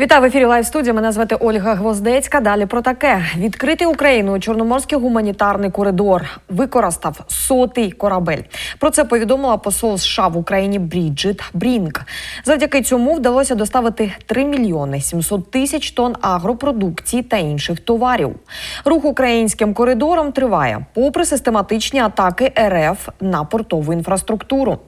Вітаю в ефірі Лайв студія. Мене звати Ольга Гвоздецька. Далі про таке: відкритий Україною Чорноморський гуманітарний коридор використав сотий корабель. Про це повідомила посол США в Україні Бріджит Брінк. Завдяки цьому вдалося доставити 3 мільйони 700 тисяч тонн агропродукції та інших товарів. Рух українським коридором триває, попри систематичні атаки РФ на портову інфраструктуру.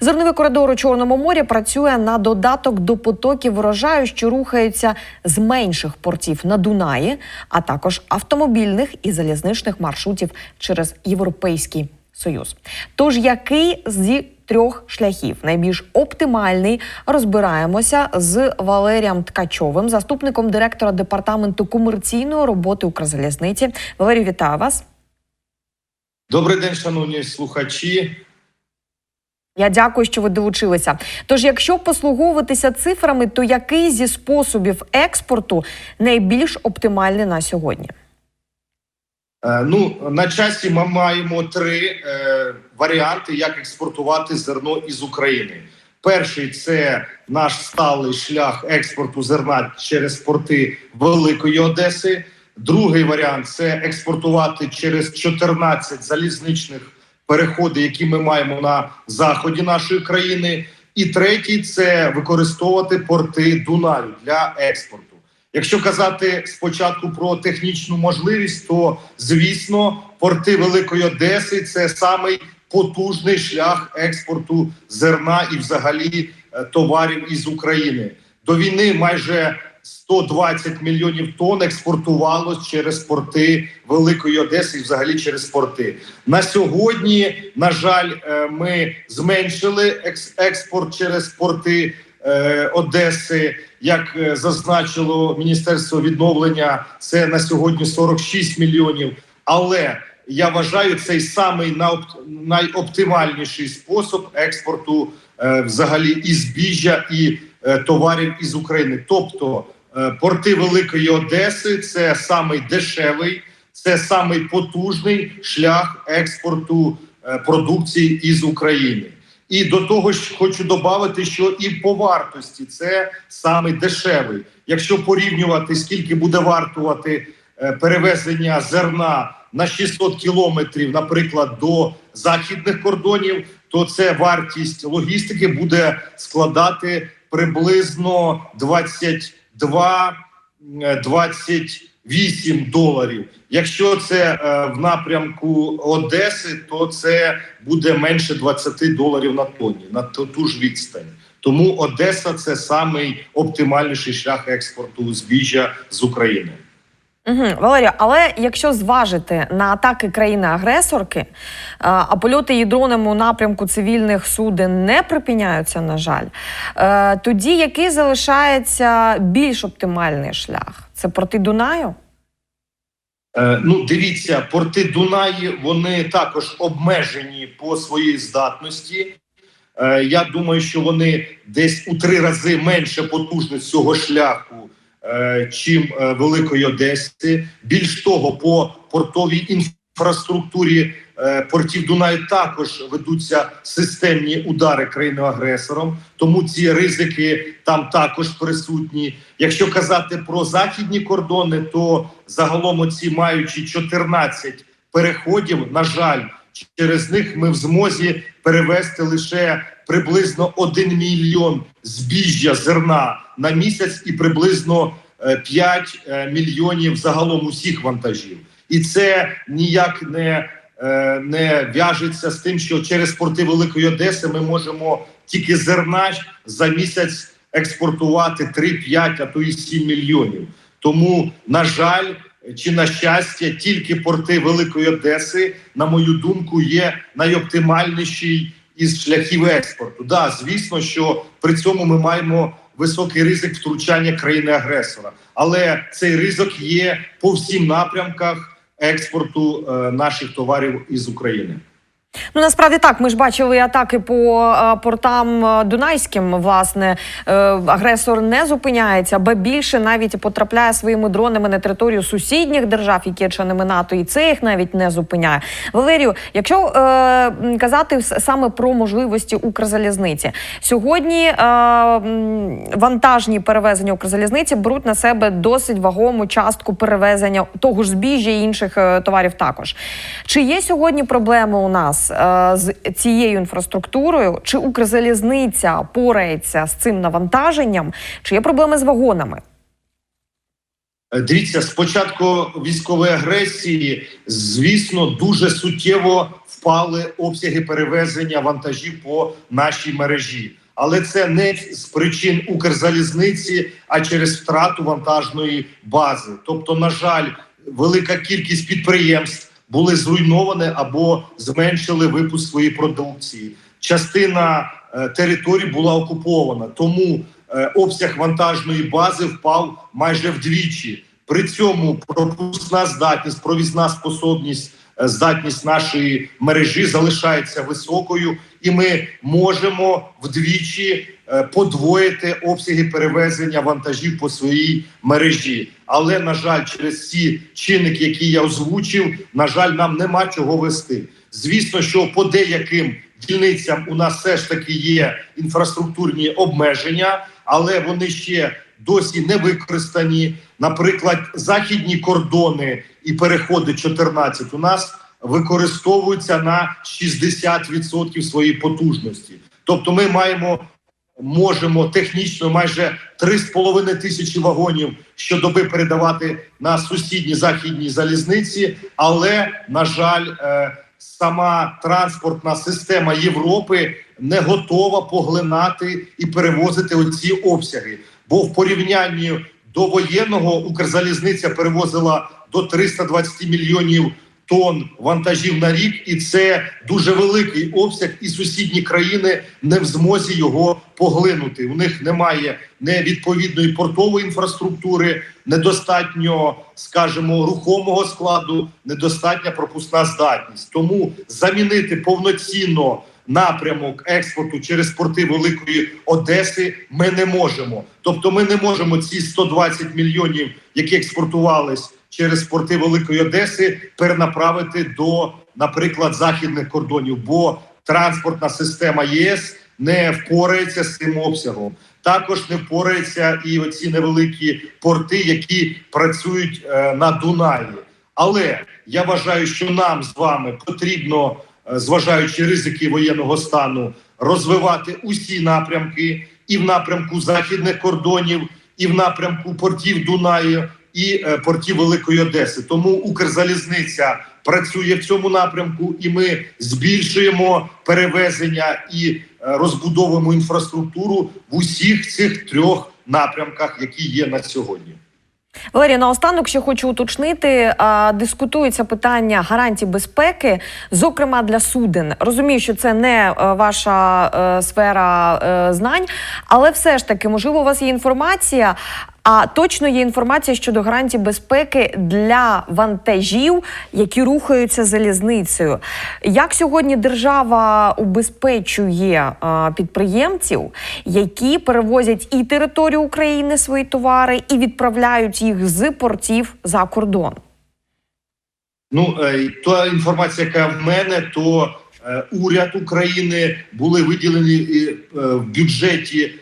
Зерновий коридор у Чорному морі працює на додаток до потоків врожаю, що рухаються з менших портів на Дунаї, а також автомобільних і залізничних маршрутів через Європейський Союз. Тож який зі трьох шляхів найбільш оптимальний, розбираємося з Валерієм Ткачовим, заступником директора департаменту комерційної роботи Укрзалізниці. Валерію, вітаю вас. Добрий день, шановні слухачі. Я дякую, що ви долучилися. Тож, якщо послуговуватися цифрами, то який зі способів експорту найбільш оптимальний на сьогодні? Е, Ну на часі ми маємо три е, варіанти, як експортувати зерно із України. Перший це наш сталий шлях експорту зерна через порти Великої Одеси. Другий варіант це експортувати через 14 залізничних переходів, які ми маємо на заході нашої країни. І третій це використовувати порти Дунаю для експорту. Якщо казати спочатку про технічну можливість, то звісно, порти Великої Одеси це самий потужний шлях експорту зерна і, взагалі, е, товарів із України. До війни майже 120 мільйонів тонн експортувалось через порти Великої Одеси і взагалі через порти. На сьогодні, на жаль, е, ми зменшили експорт через порти е, Одеси. Як е, зазначило Міністерство відновлення, це на сьогодні 46 мільйонів. Але я вважаю цей самий найоптимальніший спосіб експорту взагалі і збіжжя і товарів із України. Тобто Е, порти Великої Одеси це самий дешевий, це самий потужний шлях експорту е, продукції із України. І до того ж хочу додати, що і по вартості це саме дешевий. Якщо порівнювати, скільки буде вартувати е, перевезення зерна на 600 кілометрів, наприклад, до західних кордонів, то це вартість логістики буде складати приблизно 20 2,28 е, доларів. Якщо це е, в напрямку Одеси, то це буде менше 20 доларів на тоні на ту ж відстань. Тому Одеса це самий оптимальніший шлях експорту збіжжя з України. Угу, Валерія, але якщо зважити на атаки країни-агресорки, е, а польоти її дронами у напрямку цивільних суден не припиняються, на жаль, е, тоді який залишається більш оптимальний шлях? Це порти Дунаю? Е, ну, дивіться, порти Дунаї вони також обмежені по своїй здатності. Е, я думаю, що вони десь у три рази менше потужні цього шляху, чим е, Великої Одеси. Більш того, по портовій інфраструктурі е, портів Дунаю також ведуться системні удари країною-агресором, тому ці ризики там також присутні. Якщо казати про західні кордони, то загалом оці маючи 14 переходів, на жаль, через них ми в змозі перевести лише приблизно 1 мільйон збіжжя зерна на місяць і приблизно е, 5 е, мільйонів загалом усіх вантажів. І це ніяк не, е, не в'яжеться з тим, що через порти Великої Одеси ми можемо тільки зерна за місяць експортувати 3-5, а то і 7 мільйонів. Тому, на жаль, чи на щастя, тільки порти Великої Одеси, на мою думку, є найоптимальніший із шляхів експорту. Да, звісно, що при цьому ми маємо високий ризик втручання країни-агресора, але цей ризик є по всім напрямках експорту е, наших товарів із України. Ну насправді так. Ми ж бачили атаки по е, портам е, Дунайським. Власне, е, агресор не зупиняється, ба більше навіть потрапляє своїми дронами на територію сусідніх держав, які членами НАТО, і це їх навіть не зупиняє. Валерію, якщо е, казати саме про можливості Укрзалізниці, сьогодні е, вантажні перевезення Укрзалізниці беруть на себе досить вагому частку перевезення того ж збіжжя і інших товарів також. Чи є сьогодні проблеми у нас е, з цією інфраструктурою? Чи Укрзалізниця порається з цим навантаженням? Чи є проблеми з вагонами? Е, Дивіться, з початку військової агресії, звісно, дуже суттєво впали обсяги перевезення вантажів по нашій мережі. Але це не з причин Укрзалізниці, а через втрату вантажної бази. Тобто, на жаль, велика кількість підприємств були зруйновані або зменшили випуск своєї продукції. Частина е, територій була окупована, тому е, обсяг вантажної бази впав майже вдвічі. При цьому пропускна здатність, провізна способність, е, здатність нашої мережі залишається високою, і ми можемо вдвічі подвоїти обсяги перевезення вантажів по своїй мережі. Але на жаль, через ці чинники, які я озвучив, на жаль, нам нема чого вести. Звісно, що по деяким дільницям у нас все ж таки є інфраструктурні обмеження, але вони ще досі не використані. Наприклад, західні кордони і переходи 14 у нас використовуються на 60% своєї потужності. Тобто, ми маємо можемо технічно майже 3,5 тисячі вагонів щодоби передавати на сусідні західні залізниці, але на жаль, е, сама транспортна система Європи не готова поглинати і перевозити оці обсяги. Бо в порівнянні до воєнного Укрзалізниця перевозила до 320 мільйонів тонн вантажів на рік, і це дуже великий обсяг, і сусідні країни не в змозі його поглинути. У них немає не відповідної портової інфраструктури, недостатньо, скажімо, рухомого складу, недостатня пропускна здатність. Тому замінити повноцінно напрямок експорту через порти Великої Одеси ми не можемо. Тобто, ми не можемо ці 120 мільйонів, які експортувались через порти Великої Одеси, перенаправити до, наприклад, західних кордонів, бо транспортна система ЄС не впорається з цим обсягом. Також не впораються і оці невеликі порти, які працюють е, на Дунаї. Але я вважаю, що нам з вами потрібно, е, зважаючи ризики воєнного стану, розвивати усі напрямки і в напрямку західних кордонів, і в напрямку портів Дунаю, і е, портів Великої Одеси. Тому Укрзалізниця працює в цьому напрямку, і ми збільшуємо перевезення і е, розбудовуємо інфраструктуру в усіх цих трьох напрямках, які є на сьогодні. Валерія, наостанок ще хочу уточнити. А, дискутується питання гарантій безпеки, зокрема для суден. Розумію, що це не е, ваша е, сфера е, знань, але все ж таки, можливо, у вас є інформація. А точно є інформація щодо гарантій безпеки для вантажів, які рухаються залізницею. Як сьогодні держава убезпечує е, підприємців, які перевозять і територію України свої товари, і відправляють їх з портів за кордон? Ну е, та інформація, яка в мене, то е, уряд України були виділені в бюджеті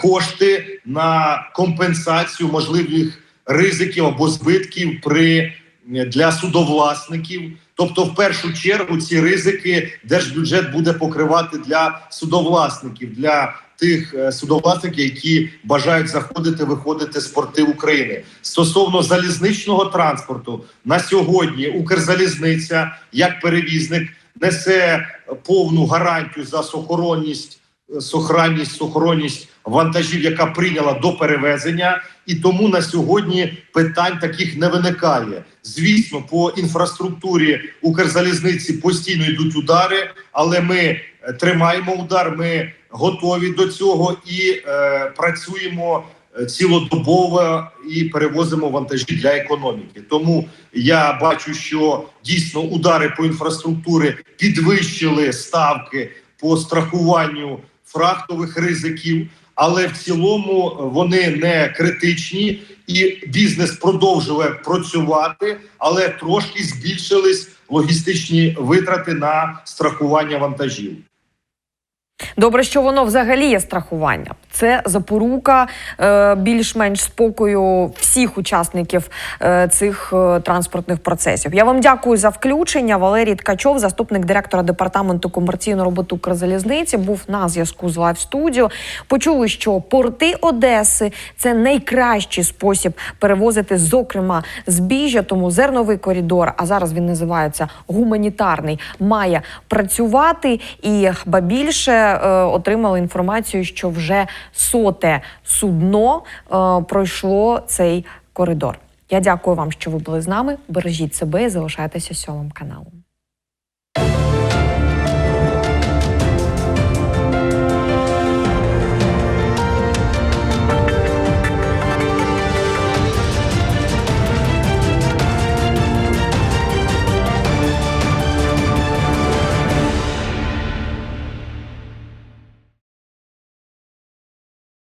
кошти на компенсацію можливих ризиків або збитків при для судовласників. Тобто, в першу чергу, ці ризики держбюджет буде покривати для судовласників, для тих е, судовласників, які бажають заходити, виходити з портів України. Стосовно залізничного транспорту, на сьогодні Укрзалізниця як перевізник несе повну гарантію за сохоронність, е, сохранність, сохоронність вантажів, яка прийняла до перевезення, і тому на сьогодні питань таких не виникає. Звісно, по інфраструктурі Укрзалізниці постійно йдуть удари, але ми е, тримаємо удар. Ми готові до цього і е, працюємо е, цілодобово і перевозимо вантажі для економіки. Тому я бачу, що дійсно удари по інфраструктурі підвищили ставки по страхуванню фрахтових ризиків, але в цілому вони не критичні, і бізнес продовжує працювати, але трошки збільшились логістичні витрати на страхування вантажів. Добре, що воно взагалі є страхування. Це запорука е, більш-менш спокою всіх учасників е, цих е, транспортних процесів. Я вам дякую за включення. Валерій Ткачов, заступник директора департаменту комерційної роботи Укрзалізниці, був на зв'язку з Live Studio. Почули, що порти Одеси це найкращий спосіб перевозити, зокрема, збіжжя. Тому зерновий коридор, а зараз він називається гуманітарний, має працювати. І ба більше отримали інформацію, що вже соте судно е, пройшло цей коридор. Я дякую вам, що ви були з нами. Бережіть себе і залишайтеся сьомим каналом.